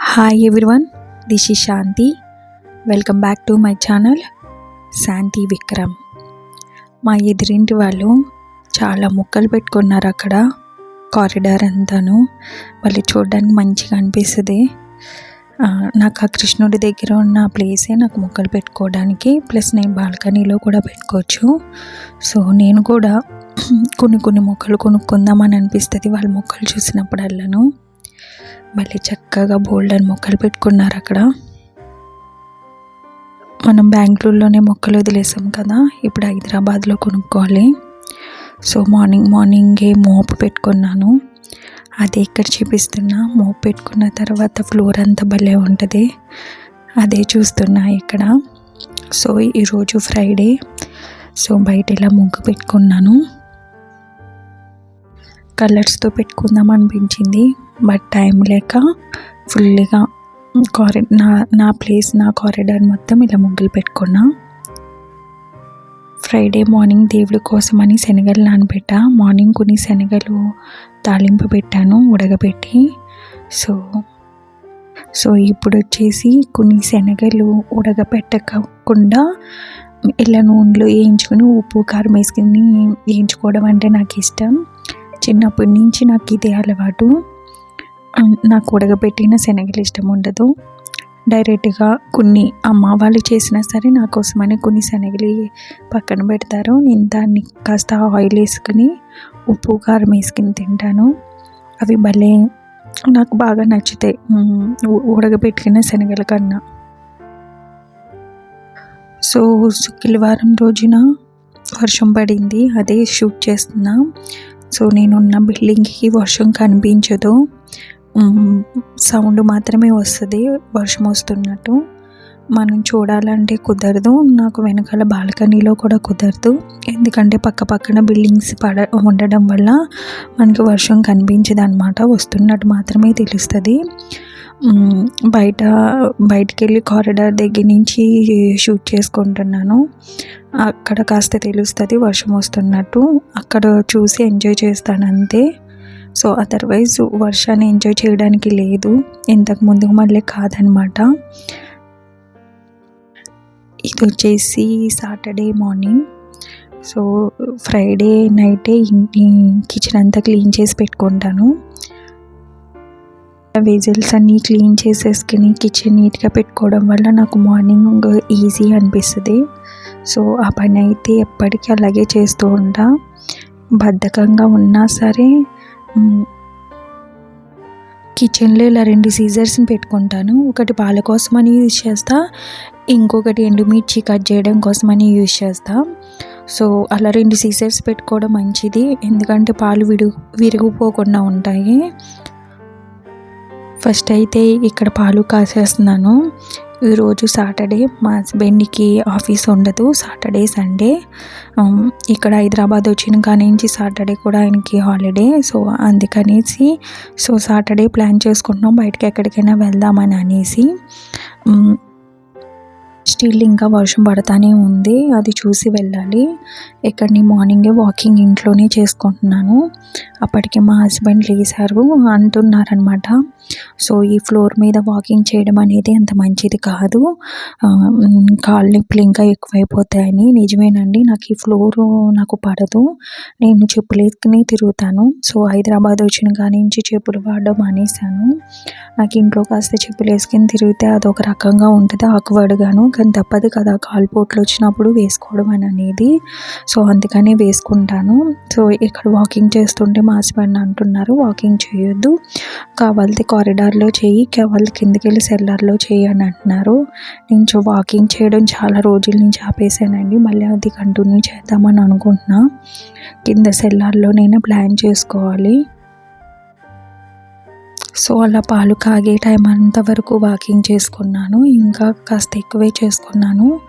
Hi everyone this is Shanti welcome back to my channel Shanti Vikram మా ఎదురింటి వాళ్ళు చాలా మొక్కలు పెట్టుకున్నారు అక్కడ. కారిడార్ అంతాను. వాళ్ళు చూడడానికి మంచిగా అనిపిస్తుంది. నాకు ఆ కృష్ణుడి దగ్గర ఉన్న ప్లేసే నాకు మొక్కలు పెట్టుకోవడానికి ప్లస్ నేను బాల్కనీలో కూడా పెట్టుకోవచ్చు. సో నేను కూడా కొన్ని కొన్ని మొక్కలు కొనుక్కుందామని అనిపిస్తుంది వాళ్ళ మొక్కలు చూసినప్పుడల్లాను. మళ్ళీ చక్కగా బోల్డ్ అని మొక్కలు పెట్టుకున్నారు అక్కడ. మనం బెంగళూరులోనే మొక్కలు వదిలేసాం కదా ఇప్పుడు హైదరాబాద్లో కొనుక్కోవాలి. సో మార్నింగ్ మార్నింగే మోపు పెట్టుకున్నాను. అది ఇక్కడ చూపిస్తున్నా మోపు పెట్టుకున్న తర్వాత ఫ్లోర్ అంతా భలే ఉంటుంది. అదే చూస్తున్నా ఇక్కడ. సో ఈరోజు ఫ్రైడే. సో బయట ఇలా ముగ్గు పెట్టుకున్నాను. కలర్స్తో పెట్టుకుందాం అనిపించింది. బట్ టైం లేక ఫుల్గా కారి నా నా ప్లేస్ నా కారిడార్ మొత్తం ఇలా ముగ్గులు పెట్టుకున్నా. ఫ్రైడే మార్నింగ్ దేవుడి కోసమని శనగలు నానబెట్టా. మార్నింగ్ కొన్ని శనగలు తాలింపు పెట్టాను ఉడకబెట్టి. సో సో ఇప్పుడు వచ్చేసి కొన్ని శనగలు ఉడకబెట్టకుండా ఇలా నూనెలో వేయించుకుని ఉప్పు కారం వేసుకుని వేయించుకోవడం అంటే నాకు ఇష్టం. చిన్నప్పటి నుంచి నాకు ఇదే అలవాటు. నాకు ఉడకబెట్టిన శనగలు ఇష్టం ఉండదు. డైరెక్ట్గా కొన్ని అమ్మ వాళ్ళు చేసినా సరే నా కోసమని కొన్ని శనగలు పక్కన పెడతారు. నేను దాన్ని కాస్త ఆయిల్ వేసుకుని ఉప్పు కారం వేసుకుని తింటాను. అవి భలే నాకు బాగా నచ్చుతాయి. ఉడకబెట్టుకున్న శనగల కన్నా. సో శుక్రవారం రోజున వర్షం పడింది. అదే షూట్ చేస్తున్నా. సో నేనున్న బిల్డింగ్కి వర్షం కనిపించదు. సౌండ్ మాత్రమే వస్తుంది వర్షం వస్తున్నట్టు. మనం చూడాలంటే కుదరదు నాకు వెనకాల బాల్కనీలో కూడా కుదరదు. ఎందుకంటే పక్క పక్కన బిల్డింగ్స్ పడ ఉండడం వల్ల మనకి వర్షం కనిపించదు అనమాట వస్తున్నట్టు మాత్రమే తెలుస్తుంది. బయట బయటికి వెళ్ళి కారిడార్ దగ్గర నుంచి షూట్ చేసుకుంటున్నాను. అక్కడ కాస్త తెలుస్తుంది వర్షం వస్తున్నట్టు. అక్కడ చూసి ఎంజాయ్ చేస్తాను అంతే సో అదర్వైజ్ వర్షాన్ని ఎంజాయ్ చేయడానికి లేదు. ఇంతకు ముందు మళ్ళీ కాదనమాట. ఇది వచ్చేసి సాటర్డే మార్నింగ్ సో ఫ్రైడే నైటే ఇంటి కిచెన్ అంతా క్లీన్ చేసి పెట్టుకుంటాను. వెజిల్స్ అన్నీ క్లీన్ చేసేసుకుని కిచెన్ నీట్గా పెట్టుకోవడం వల్ల నాకు మార్నింగ్ ఈజీ అనిపిస్తుంది. సో ఆ పని అయితే ఎప్పటికీ అలాగే చేస్తూ ఉంటా. బద్ధకంగా ఉన్నా సరే కిచెన్లో ఇలా రెండు సీజర్స్ని పెట్టుకుంటాను. ఒకటి పాల కోసం అని యూజ్ చేస్తా ఇంకొకటి ఎండుమిర్చి కట్ చేయడం కోసం అని యూజ్ చేస్తా. సో అలా రెండు సీజర్స్ పెట్టుకోవడం మంచిది. ఎందుకంటే పాలు విడు విరిగిపోకుండా ఉంటాయి. ఫస్ట్ అయితే ఇక్కడ పాలు కాసేస్తున్నాను. ఈరోజు సాటర్డే. మా హస్బెండ్కి ఆఫీస్ ఉండదు. Saturday Sunday. ఇక్కడ హైదరాబాద్ వచ్చిన కానించి నుంచి సాటర్డే కూడా ఆయనకి హాలిడే. సో అందుకనేసి సో సాటర్డే ప్లాన్ చేసుకుంటున్నాం. బయటకి ఎక్కడికైనా వెళ్దామని అనేసి. స్టిల్ ఇంకా వర్షం పడతానే ఉంది. అది చూసి వెళ్ళాలి. ఇక్కడిని మార్నింగే వాకింగ్ ఇంట్లోనే చేసుకుంటున్నాను. అప్పటికే మా హస్బెండ్ లేచారు అంటున్నారనమాట సో ఈ ఫ్లోర్ మీద వాకింగ్ చేయడం అనేది అంత మంచిది కాదు. కాళ్ళు నిప్పులు నొప్పులు ఇంకా ఎక్కువైపోతాయని. నిజమేనండి నాకు ఈ ఫ్లోర్ నాకు పడదు. నేను చెప్పులు వేసుకుని తిరుగుతాను. సో హైదరాబాద్ వచ్చిన కాడి నుంచి చెప్పులు వాడడం మానేశాను. నాకు ఇంట్లో కాస్త చెప్పులు వేసుకుని తిరిగితే అదొక రకంగా ఉంటుంది ఆకువడగాను. కానీ తప్పదు కదా కాలుపోట్లు వచ్చినప్పుడు వేసుకోవడం అని అనేది. సో అందుకని వేసుకుంటాను. సో ఇక్కడ వాకింగ్ చేస్తుంటే మా హస్బెండ్ అంటున్నారు వాకింగ్ చేయొద్దు. కావాలితే కారిడార్లో చేయి కావాలి కిందకి వెళ్ళి సెల్లార్లో చేయి అని అంటున్నారు. నేను వాకింగ్ చేయడం చాలా రోజుల నుంచి ఆపేసానండి. మళ్ళీ అది కంటిన్యూ చేద్దామని అనుకుంటున్నా. కింద సెల్లార్లో నేను ప్లాన్ చేసుకోవాలి. సో అలా పాలు కాగే టైం అంత వరకు వాకింగ్ చేసుకున్నాను. ఇంకా కాస్త ఎక్కువే చేసుకున్నాను.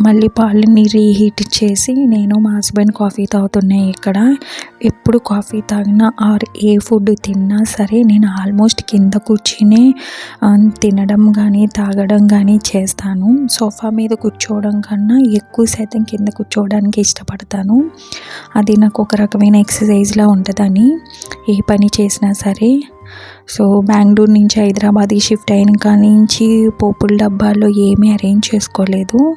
మళ్ళీ పాలని రీహీట్ చేసి నేను మా హస్బెండ్ కాఫీ తాగుతున్నాయి ఇక్కడ. ఎప్పుడు కాఫీ తాగినా ఆర్ ఏ ఫుడ్ తిన్నా సరే నేను ఆల్మోస్ట్ కింద కూర్చుని తినడం కానీ తాగడం కానీ చేస్తాను. సోఫా మీద కూర్చోవడం కన్నా ఎక్కువ శాతం కింద కూర్చోవడానికి ఇష్టపడతాను. అది నాకు ఒక రకమైన ఎక్సర్సైజ్లా ఉంటుందని. ఏ పని చేసినా సరే సో బెంగళూరు నుంచి హైదరాబాద్కి షిఫ్ట్ అయిన నుంచి పోపుల డబ్బాలో ఏమీ అరేంజ్ చేసుకోలేదు.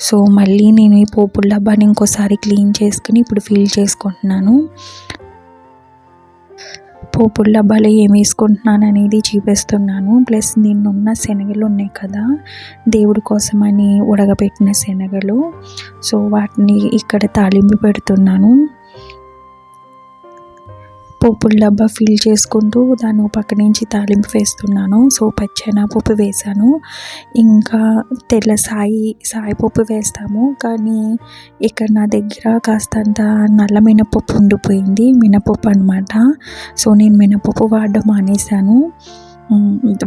సో మళ్ళీ నేను ఈ పోపుల డబ్బాని ఇంకోసారి క్లీన్ చేసుకుని ఇప్పుడు ఫిల్ చేసుకుంటున్నాను. పోపుల డబ్బాలో ఏమి వేసుకుంటున్నాను అనేది చూపిస్తున్నాను. ప్లస్ నిన్నున్న శనగలు ఉన్నాయి కదా దేవుడి కోసమని ఉడకబెట్టిన శనగలు. సో వాటిని ఇక్కడ తాలింపు పెడుతున్నాను. పోపుల డబ్బా ఫిల్ చేసుకుంటూ దాన్ని పక్క నుంచి తాలింపు వేస్తున్నాను. సో పచ్చెనపప్పు వేసాను ఇంకా తెల్ల సాయి సాయి పప్పు వేస్తాము. కానీ ఇక్కడ నా దగ్గర కాస్తంత నల్ల మినపప్పు ఉండిపోయింది. మినపప్పు అనమాట సో నేను మినపప్పు వాడడం మానేశాను.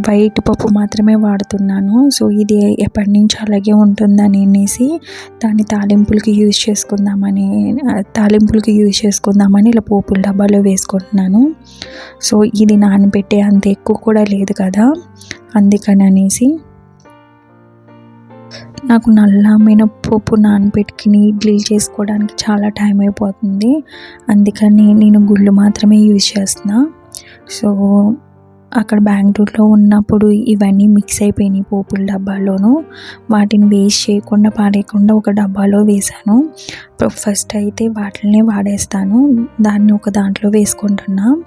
వైట్ పప్పు మాత్రమే వాడుతున్నాను. సో ఇది ఎప్పటి నుంచి అలాగే ఉంటుందని అనేసి దాన్ని తాలింపులకి యూజ్ చేసుకుందామని తాలింపులకి యూజ్ చేసుకుందామని ఇలా పోపుల డబ్బాలో వేసుకుంటున్నాను. సో ఇది నానబెట్టే అంత ఎక్కువ కూడా లేదు కదా అందుకని అనేసి. నాకు నల్ల మినప్పప్పు నానబెట్టుకుని ఇడ్లీలు చేసుకోవడానికి చాలా టైం అయిపోతుంది. అందుకని నేను గుళ్ళు మాత్రమే యూజ్ చేస్తున్నా. సో అక్కడ బెంగళూరులో ఉన్నప్పుడు ఇవన్నీ మిక్స్ అయిపోయినాయి పోపుల డబ్బాలోను. వాటిని వేస్ట్ చేయకుండా పాడేయకుండా ఒక డబ్బాలో వేసాను ఫస్ట్ అయితే వాటినే వాడేస్తాను. దాన్ని ఒక దాంట్లో వేసుకుంటున్నా.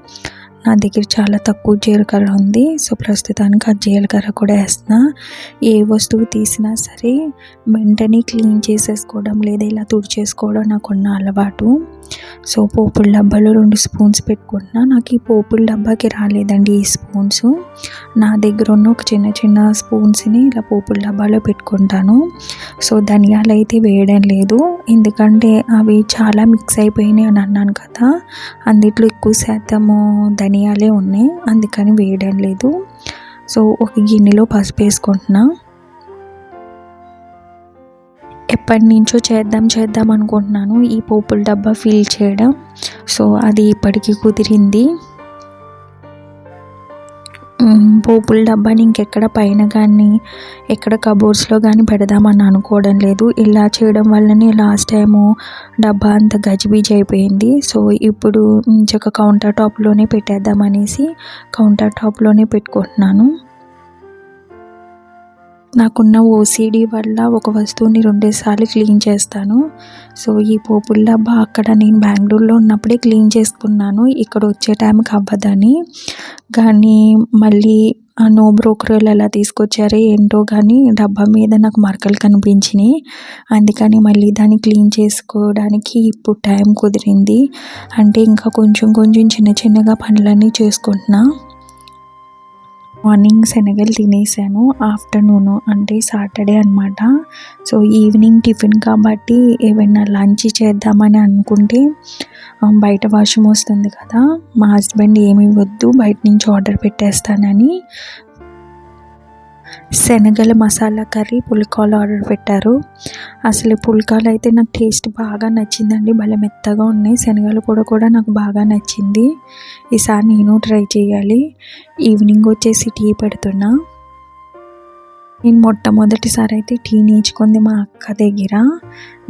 నా దగ్గర చాలా తక్కువ జీలకర్ర ఉంది. సో ప్రస్తుతానికి ఆ జీలకర్ర కూడా వేస్తున్నా. ఏ వస్తువు తీసినా సరే వెంటనే క్లీన్ చేసేసుకోవడం లేదా ఇలా తుడిచేసుకోవడం నాకున్న అలవాటు. సో పోపుల డబ్బాలో రెండు స్పూన్స్ పెట్టుకుంటున్నా. నాకు ఈ పోపుల డబ్బాకి రాలేదండి ఈ స్పూన్స్. నా దగ్గర ఉన్న ఒక చిన్న చిన్న స్పూన్స్ని ఇలా పోపుల డబ్బాలో పెట్టుకుంటాను. సో ధనియాలు అయితే వేయడం లేదు. ఎందుకంటే అవి చాలా మిక్స్ అయిపోయినాయి అని అన్నాను కదా. అందుట్లో ఎక్కువ శాతము ధనియాలే ఉన్నాయి. అందుకని వేయడం లేదు. సో ఒక గిన్నెలో పసుపు వేసుకుంటున్నా. ఎప్పటి నుంచో చేద్దాం చేద్దాం అనుకుంటున్నాను. ఈ పోపుల డబ్బా ఫిల్ చేయడం. సో అది ఇప్పటికీ కుదిరింది. పోపుల డబ్బాని ఇంకెక్కడ పైన కానీ ఎక్కడ కబోర్డ్స్లో కానీ పెడదామని అనుకోవడం లేదు. ఇలా చేయడం వల్లనే లాస్ట్ టైము డబ్బా అంత గజిబిజి అయిపోయింది. సో ఇప్పుడు ఇంకొక కౌంటర్ టాప్లోనే పెట్టేద్దామనేసి కౌంటర్ టాప్లోనే పెట్టుకుంటున్నాను. నాకున్న ఓసిడి వల్ల ఒక వస్తువుని రెండేసార్లు క్లీన్ చేస్తాను. సో ఈ పోపుల డబ్బా అక్కడ నేను బెంగళూరులో ఉన్నప్పుడే క్లీన్ చేసుకున్నాను. ఇక్కడ వచ్చే టైంకి అవ్వదని. కానీ మళ్ళీ ఆ నో బ్రోకర్లు ఎలా తీసుకొచ్చారో ఏంటో కానీ డబ్బా మీద నాకు మరకలు కనిపించినాయి. అందుకని మళ్ళీ దాన్ని క్లీన్ చేసుకోవడానికి ఇప్పుడు టైం కుదిరింది. అంటే ఇంకా కొంచెం కొంచెం చిన్న చిన్నగా పనులన్నీ చేసుకుంటున్నా. మార్నింగ్ శనగలు తినేసాను ఆఫ్టర్నూన్ అంటే సాటర్డే అనమాట సో ఈవినింగ్ టిఫిన్ కాబట్టి ఏమైనా లంచ్ చేద్దామని అనుకుంటే బయట వర్షం వస్తుంది కదా మా హస్బెండ్ ఏమి వద్దు బయట నుంచి ఆర్డర్ పెట్టేస్తానని శనగల మసాలా కర్రీ పుల్కాలు ఆర్డర్ పెట్టారు. అసలు పుల్కాలు అయితే నాకు టేస్ట్ బాగా నచ్చిందండి. భలే మెత్తగా ఉన్నాయి. శనగలు కూడా కూడా నాకు బాగా నచ్చింది. ఈసారి నేను ట్రై చేయాలి. ఈవినింగ్ వచ్చేసి టీ పెడుతున్నా. నేను మొట్టమొదటిసారి అయితే టీ నేర్చుకుంది మా అక్క దగ్గర.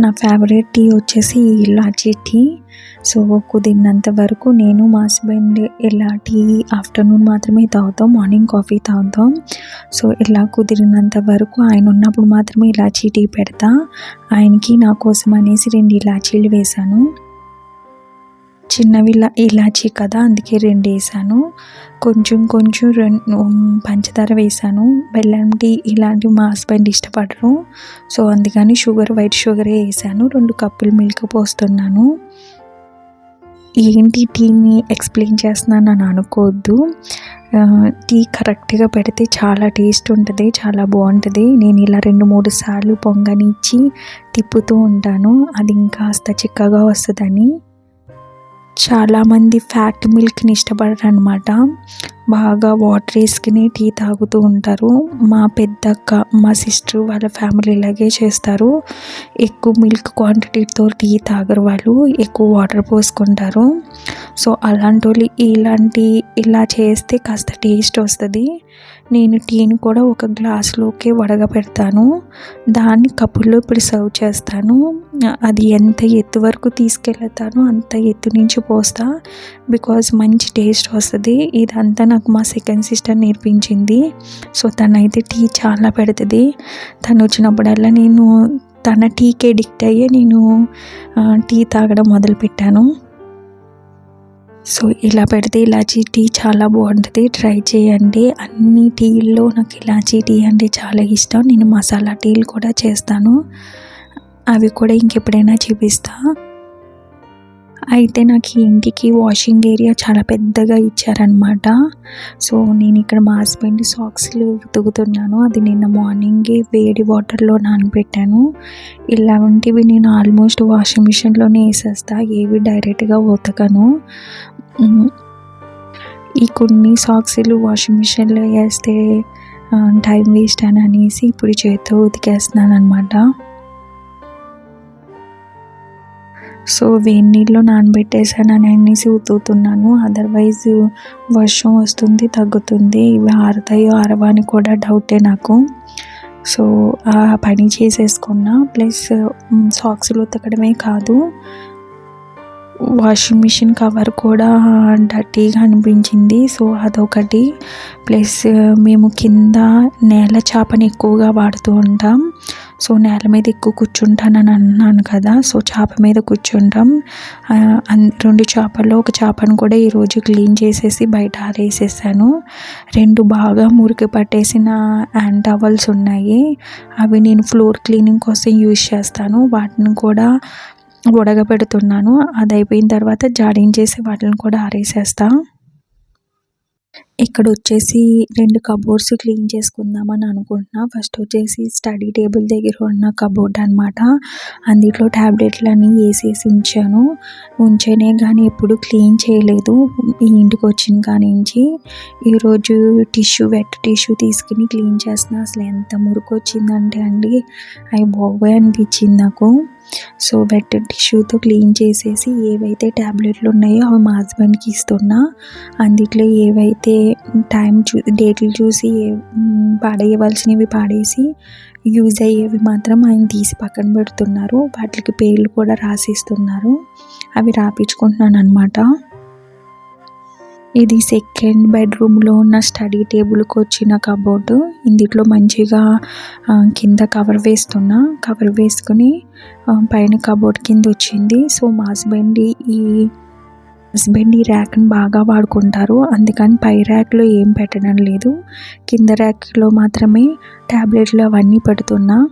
నా ఫేవరెట్ టీ వచ్చేసి ఇలాచీ టీ. సో కుదిరినంత వరకు నేను మా హస్బెండ్ ఇలా టీ ఆఫ్టర్నూన్ మాత్రమే తాగుతాం మార్నింగ్ కాఫీ తాగుతాం. సో ఇలా కుదిరినంత వరకు ఆయన ఉన్నప్పుడు మాత్రమే ఇలాచీ టీ పెడతా. ఆయనకి నా కోసం అనేసి రెండు ఇలాచీలు వేశాను. చిన్నవి ఇలాచీ కదా అందుకే రెండు వేసాను కొంచెం కొంచెం రెండు పంచదార వేసాను. బెల్లం టీ ఇలాంటివి మా హస్బెండ్ ఇష్టపడరు. సో అందుకని షుగర్ వైట్ షుగరే వేసాను. రెండు కప్పులు మిల్క్ పోస్తున్నాను. ఏంటి టీని ఎక్స్ప్లెయిన్ చేస్తున్నాను అని అనుకోవద్దు. టీ కరెక్ట్గా పెడితే చాలా టేస్ట్ ఉంటుంది చాలా బాగుంటుంది. నేను ఇలా రెండు మూడు సార్లు పొంగనిచ్చి తిప్పుతూ ఉంటాను. అది ఇంకాస్త చిక్కగా వస్తుందని. చాలామంది ఫ్యాట్ మిల్క్ని ఇష్టపడరు అనమాట బాగా వాటర్ వేసుకుని టీ తాగుతూ ఉంటారు. మా పెద్దక్క మా సిస్టర్ వాళ్ళ ఫ్యామిలీ ఇలాగే చేస్తారు. ఎక్కువ మిల్క్ క్వాంటిటీతో టీ తాగరు వాళ్ళు ఎక్కువ వాటర్ పోసుకుంటారు. సో అలాంటి వాళ్ళు ఇలాంటి ఇలా చేస్తే కాస్త టేస్ట్ వస్తుంది. నేను టీని కూడా ఒక గ్లాస్లోకి వడగపెడతాను. దాన్ని కప్పుల్లో ఇప్పుడు సర్వ్ చేస్తాను. అది ఎంత ఎత్తు వరకు తీసుకెళ్తానో అంత ఎత్తు నుంచి పోస్తా. బికాజ్ మంచి టేస్ట్ వస్తుంది. ఇదంతా నా నాకు మా సెకండ్ సిస్టర్ నేర్పించింది. సో తనైతే టీ చాలా పెడుతుంది. తను వచ్చినప్పుడల్లా నేను తన టీకి ఎడిక్ట్ అయ్యి నేను టీ తాగడం మొదలుపెట్టాను. సో ఇలా పెడితే ఇలాచీ టీ చాలా బాగుంటుంది. ట్రై చేయండి. అన్ని టీల్లో నాకు ఇలాచీ టీ అంటే చాలా ఇష్టం. నేను మసాలా టీలు కూడా చేస్తాను. అవి కూడా ఇంకెప్పుడైనా చూపిస్తాను అయితే నాకు ఈ ఇంటికి వాషింగ్ ఏరియా చాలా పెద్దగా ఇచ్చారనమాట సో నేను ఇక్కడ మా హస్బెండ్ సాక్స్లు ఉతుకుతున్నాను. అది నిన్న మార్నింగే వేడి వాటర్లో నానబెట్టాను. ఇలాంటివి నేను ఆల్మోస్ట్ వాషింగ్ మిషన్లోనే వేసేస్తా. ఏవి డైరెక్ట్గా ఉతకను. ఈ కొన్ని సాక్స్లు వాషింగ్ మిషన్లో వేస్తే టైం వేస్ట్ అని అనేసి ఇప్పుడు చేతితో ఉతికేస్తున్నాను అనమాట సో వేడి నీళ్ళు నానబెట్టేసాను అని అనేసి ఉతుకుతున్నాను అదర్వైజ్ వర్షం వస్తుంది తగ్గుతుంది. ఇవి ఆరుతాయో ఆరవా అని కూడా డౌటే నాకు. సో ఆ పని చేసేసుకున్నా. ప్లస్ సాక్స్లు ఉతకడమే కాదు. వాషింగ్ మిషన్ కవర్ కూడా డర్టీగా అనిపించింది సో అదొకటి. ప్లస్ మేము కింద నేల చేపని ఎక్కువగా వాడుతూ ఉంటాం. సో నేల మీద ఎక్కువ కూర్చుంటానని అన్నాను కదా. సో చేప మీద కూర్చుంటాం. అన్- రెండు చేపల్లో ఒక చేపను కూడా ఈరోజు క్లీన్ చేసేసి బయట ఆరేసేసాను. రెండు బాగా మురికి పట్టేసిన హ్యాండ్ టవల్స్ ఉన్నాయి. అవి నేను ఫ్లోర్ క్లీనింగ్ కోసం యూజ్ చేస్తాను. వాటిని కూడా ఉడకబెడుతున్నాను అది అయిపోయిన తర్వాత జాడించేసి వాటిని కూడా ఆరేసేస్తా. ఇక్కడ వచ్చేసి రెండు కబోర్డ్స్ క్లీన్ చేసుకుందామని అనుకుంటున్నా. ఫస్ట్ వచ్చేసి స్టడీ టేబుల్ దగ్గర ఉన్న కబోర్డ్ అనమాట అందులో ట్యాబ్లెట్లన్నీ వేసేసి ఉంచాను. ఉంచేనే కానీ ఎప్పుడు క్లీన్ చేయలేదు. ఈ ఇంటికి వచ్చిన కానించి ఈరోజు టిష్యూ వెట్ టిష్యూ తీసుకుని క్లీన్ చేస్తున్నా. అసలు ఎంత మురికి వచ్చిందంటే అండి. అవి బాగోయ్ అనిపించింది నాకు. సో వెట్ టిష్యూతో క్లీన్ చేసేసి ఏవైతే ట్యాబ్లెట్లు ఉన్నాయో అవి మా హస్బెండ్కి ఇస్తున్నా. అందుట్లో ఏవైతే టైం చూ డేట్లు చూసి ఏ- పాడేయవలసినవి పాడేసి యూజ్ అయ్యేవి మాత్రం ఆయన తీసి పక్కన పెడుతున్నారు. వాటికి పేర్లు కూడా రాసిస్తున్నారు. అవి రాపించుకుంటున్నాను అనమాట ఇది సెకండ్ బెడ్రూమ్లో ఉన్న స్టడీ టేబుల్కి వచ్చిన కబోర్డు ఇందులో మంచిగా కింద కవర్ వేస్తున్నా. కవర్ వేసుకుని పైన కబోర్డ్ కింద వచ్చింది. సో మా హస్బెండ్ ఈ హస్బెండ్ ఈ ర్యాక్ని బాగా వాడుకుంటారు. అందుకని పై ర్యాక్లో ఏం పెట్టడం లేదు. కింద ర్యాక్లో మాత్రమే ట్యాబ్లెట్లు అవన్నీ పెడుతున్నా.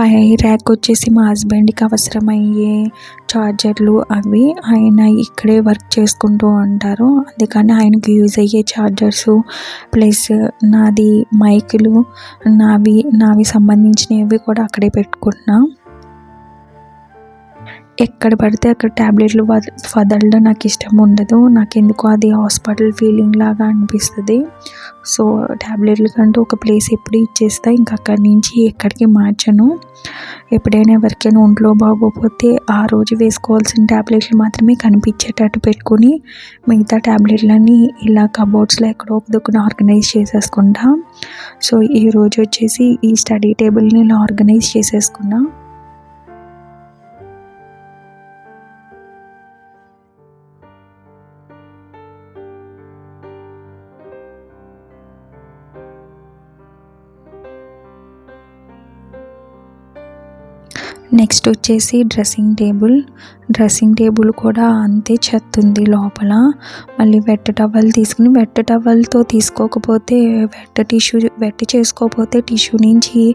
పై ర్యాక్ వచ్చేసి మా హస్బెండ్కి అవసరమయ్యే చార్జర్లు అవి ఆయన ఇక్కడే వర్క్ చేసుకుంటూ ఉంటారు. అందుకని ఆయనకు యూజ్ అయ్యే ఛార్జర్స్ ప్లస్ నాది మైకులు నావి నావి సంబంధించినవి కూడా అక్కడే పెట్టుకుంటున్నాను ఎక్కడ పడితే అక్కడ ట్యాబ్లెట్లు వద- వదలడం నాకు ఇష్టం ఉండదు. నాకు ఎందుకో అది హాస్పిటల్ ఫీలింగ్ లాగా అనిపిస్తుంది. సో ట్యాబ్లెట్ల కంటూ ఒక ప్లేస్ ఎప్పుడు ఇచ్చేస్తా ఇంకా అక్కడి నుంచి ఎక్కడికి మార్చను. ఎప్పుడైనా ఎవరికైనా ఒంట్లో బాగోపోతే ఆ రోజు వేసుకోవాల్సిన ట్యాబ్లెట్లు మాత్రమే కనిపించేటట్టు పెట్టుకుని మిగతా ట్యాబ్లెట్లన్నీ ఇలా కబోర్డ్స్లో ఎక్కడో ఒక దుక్కున ఆర్గనైజ్ చేసేసుకుంటా. సో ఈ రోజు వచ్చేసి ఈ స్టడీ టేబుల్ని ఇలా ఆర్గనైజ్ చేసేసుకున్నా. నెక్స్ట్ వచ్చేసి డ్రెస్సింగ్ టేబుల్. డ్రెస్సింగ్ టేబుల్ కూడా అంతే చెత్త ఉంది లోపల. మళ్ళీ వెట్ టవల్ తీసుకుని వెట్ టవల్తో తీసుకోకపోతే వెట్ టిష్యూ వెట్ చేసుకోకపోతే టిష్యూ నుంచి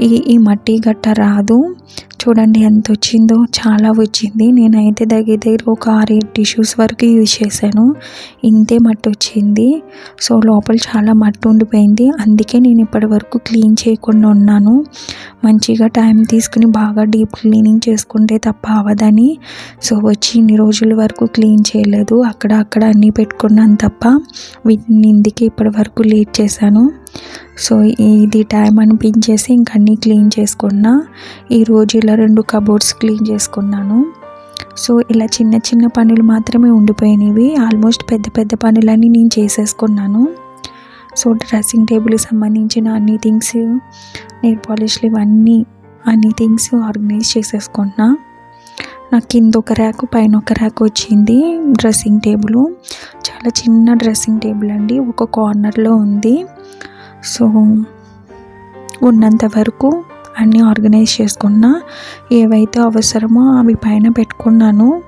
ఈ ఈ మట్టి గట్ట రాదు. చూడండి ఎంత వచ్చిందో చాలా వచ్చింది. నేనైతే దగ్గర దగ్గర ఒక ఆరేడు టిష్యూస్ వరకు యూజ్ చేశాను. ఇంతే మట్టి వచ్చింది. సో లోపల చాలా మట్టి ఉండిపోయింది. అందుకే నేను ఇప్పటి వరకు క్లీన్ చేయకుండా ఉన్నాను. మంచిగా టైం తీసుకుని బాగా డీప్ క్లీనింగ్ చేసుకుంటే తప్ప అవదని. సో వచ్చి ఇన్ని రోజుల వరకు క్లీన్ చేయలేదు. అక్కడ అక్కడ అన్నీ పెట్టుకున్నాను తప్ప వీటిని ఇందుకే ఇప్పటి వరకు లేట్ చేశాను. సో ఇది టైం అనిపించేసి ఇంక అన్నీ క్లీన్ చేసుకున్నా. ఈరోజు ఇలా రెండు కబోర్డ్స్ క్లీన్ చేసుకున్నాను. సో ఇలా చిన్న చిన్న పనులు మాత్రమే ఉండిపోయినవి. ఆల్మోస్ట్ పెద్ద పెద్ద పనులన్నీ నేను చేసేసుకున్నాను. సో డ్రెస్సింగ్ టేబుల్కి సంబంధించిన అన్ని థింగ్స్ నెయిల్ పాలిష్లు ఇవన్నీ అన్ని థింగ్స్ ఆర్గనైజ్ చేసేసుకుంటున్నా నాకు కింద ఒక ర్యాక్ పైన ఒక ర్యాక్ వచ్చింది. Dressing table. చాలా చిన్న డ్రెస్సింగ్ టేబుల్ అండి. ఒక కార్నర్లో ఉంది. సో ఉన్నంత వరకు అన్నీ ఆర్గనైజ్ చేసుకున్నా. ఏవైతే అవసరమో అవి పైన పెట్టుకున్నాను.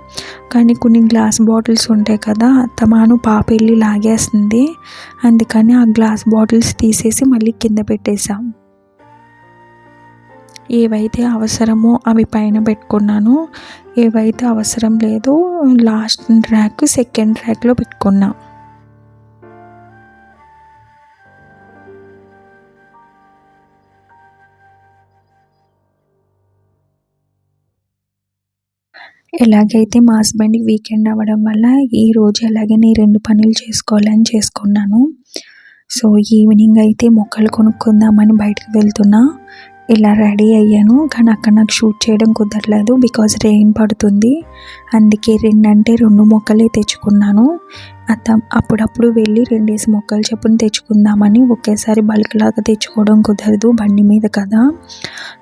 కానీ కొన్ని గ్లాస్ బాటిల్స్ ఉంటాయి కదా అత్తమాను పాప వెళ్ళి లాగేస్తుంది. అందుకని ఆ గ్లాస్ బాటిల్స్ తీసేసి మళ్ళీ కింద పెట్టేశాం. ఏవైతే అవసరమో అవి పైన పెట్టుకున్నాను ఏవైతే అవసరం లేదో లాస్ట్ ర్యాక్ సెకండ్ ర్యాక్లో పెట్టుకున్నా. ఎలాగైతే మా హస్బెండ్కి వీకెండ్ అవ్వడం వల్ల ఈరోజు ఎలాగే నేను రెండు పనులు చేసుకోవాలని చేసుకున్నాను. సో ఈవినింగ్ అయితే మొక్కలు కొనుక్కుందామని బయటకు వెళ్తున్నా. ఇలా రెడీ అయ్యాను. కానీ అక్కడ నాకు షూట్ చేయడం కుదరలేదు. బికాజ్ రెయిన్ పడుతుంది. అందుకే రెండు అంటే రెండు మొక్కలే తెచ్చుకున్నాను. అత అప్పుడప్పుడు వెళ్ళి రెండేసి మొక్కలు చెప్పుని తెచ్చుకుందామని ఒకేసారి బల్క్ లాగా తెచ్చుకోవడం కుదరదు. బండి మీద కదా.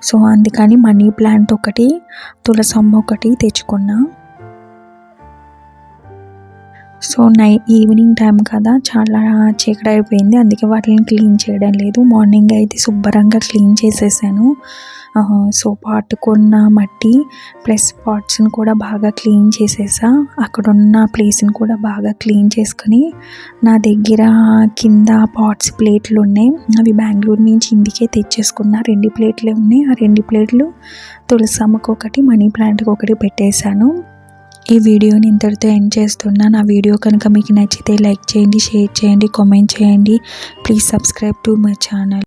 సో అందుకని మనీ ప్లాంట్ ఒకటి తులసమ్మ ఒకటి తెచ్చుకున్నా. సో నై ఈవినింగ్ టైం కదా చాలా చీకటి అయిపోయింది అందుకే వాటిని క్లీన్ చేయడం లేదు. మార్నింగ్ అయితే శుభ్రంగా క్లీన్ చేసేసాను. సో పాటుకున్న మట్టి ప్లస్ పాట్స్ని కూడా బాగా క్లీన్ చేసేసా. అక్కడ ఉన్న ప్లేస్ని కూడా బాగా క్లీన్ చేసుకుని నా దగ్గర కింద పాట్స్ ప్లేట్లు ఉన్నాయి. అవి బెంగళూరు నుంచి ఇంటికే తెచ్చేసుకున్న. రెండు ప్లేట్లే ఉన్నాయి. ఆ రెండు ప్లేట్లు తులసమ్మకు ఒకటి మనీ ప్లాంట్కి ఒకటి పెట్టేశాను. ఈ వీడియోని ఇంతటితో ఎండ్ చేస్తున్నా నా వీడియో కనుక మీకు నచ్చితే లైక్ చేయండి షేర్ చేయండి కామెంట్ చేయండి. Please subscribe to my channel.